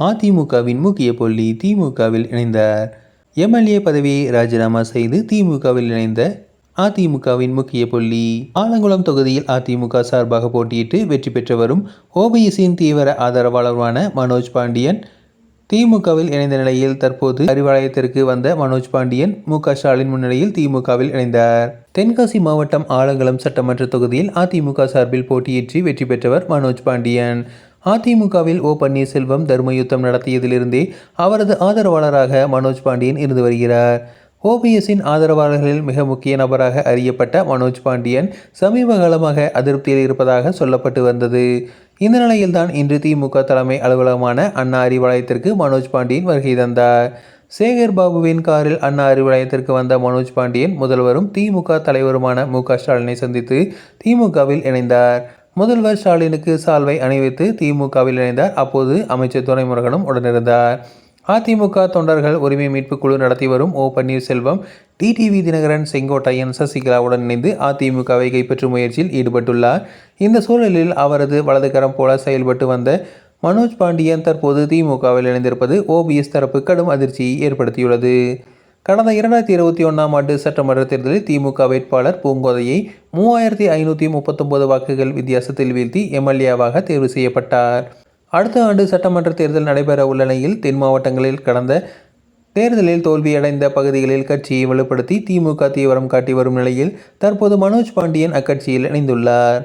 அதிமுகவின் முக்கிய புள்ளி திமுகவில் இணைந்தார். எம்எல்ஏ பதவியை ராஜினாமா செய்து திமுகவில் இணைந்த அதிமுகவின் முக்கிய புள்ளி. ஆலங்குளம் தொகுதியில் அதிமுக சார்பாக போட்டியிட்டு வெற்றி பெற்றவரும் ஓபிஎஸ்சியின் தீவிர ஆதரவாளருமான மனோஜ் பாண்டியன் திமுகவில் இணைந்த நிலையில் தற்போது அறிவாலயத்திற்கு வந்த மனோஜ் பாண்டியன் மு க ஸ்டாலின் முன்னிலையில் திமுகவில் இணைந்தார். தென்காசி மாவட்டம் ஆலங்குளம் சட்டமன்ற தொகுதியில் அதிமுக சார்பில் போட்டியின்றி வெற்றி பெற்றவர் மனோஜ் பாண்டியன். அதிமுகவில் ஓ பன்னீர்செல்வம் தர்மயுத்தம் நடத்தியதிலிருந்தே அவரது ஆதரவாளராக மனோஜ் பாண்டியன் இருந்து வருகிறார். ஓபிஎஸ்ஸின் ஆதரவாளர்களில் மிக முக்கிய நபராக அறியப்பட்ட மனோஜ் பாண்டியன் சமீப காலமாக அதிருப்தியில் இருப்பதாக சொல்லப்பட்டு வந்தது. இந்த நிலையில்தான் இன்று திமுக தலைமை அலுவலகமான அண்ணா அறிவாலயத்திற்கு மனோஜ் பாண்டியன் வருகை தந்தார். சேகர் பாபுவின் காரில் அண்ணா அறிவாலயத்திற்கு வந்த மனோஜ் பாண்டியன் முதல்வரும் திமுக தலைவருமான மு க ஸ்டாலினை சந்தித்து திமுகவில் இணைந்தார். முதல்வர் ஸ்டாலினுக்கு சால்வை அணிவித்து திமுகவில் இணைந்தார். அப்போது அமைச்சர் துரைமுருகனும் உடனிருந்தார். அதிமுக தொண்டர்கள் உரிமை மீட்பு குழு நடத்தி வரும் ஓ பன்னீர்செல்வம் டிடிவி தினகரன் செங்கோட்டையன் சசிகலாவுடன் இணைந்து அதிமுகவை கைப்பற்றும் முயற்சியில் ஈடுபட்டுள்ளார். இந்த சூழலில் அவரது வலதுகரம் போல செயல்பட்டு வந்த மனோஜ் பாண்டியன் தற்போது திமுகவில் இணைந்திருப்பது ஓபிஎஸ் தரப்பு கடும் அதிர்ச்சியை ஏற்படுத்தியுள்ளது. கடந்த இரண்டாயிரத்தி இருபத்தி ஒன்றாம் ஆண்டு சட்டமன்ற தேர்தலில் திமுக வேட்பாளர் பூங்கோதையை மூவாயிரத்தி ஐநூற்றி முப்பத்தொன்பது வாக்குகள் வித்தியாசத்தில் வீழ்த்தி எம்எல்ஏவாக தேர்வு செய்யப்பட்டார். அடுத்த ஆண்டு சட்டமன்ற தேர்தல் நடைபெற உள்ள நிலையில் தென் மாவட்டங்களில் கடந்த தேர்தலில் தோல்வியடைந்த பகுதிகளில் கட்சியை வலுப்படுத்தி திமுக தீவிரம் காட்டி வரும் நிலையில் தற்போது மனோஜ் பாண்டியன் அக்கட்சியில் இணைந்துள்ளார்.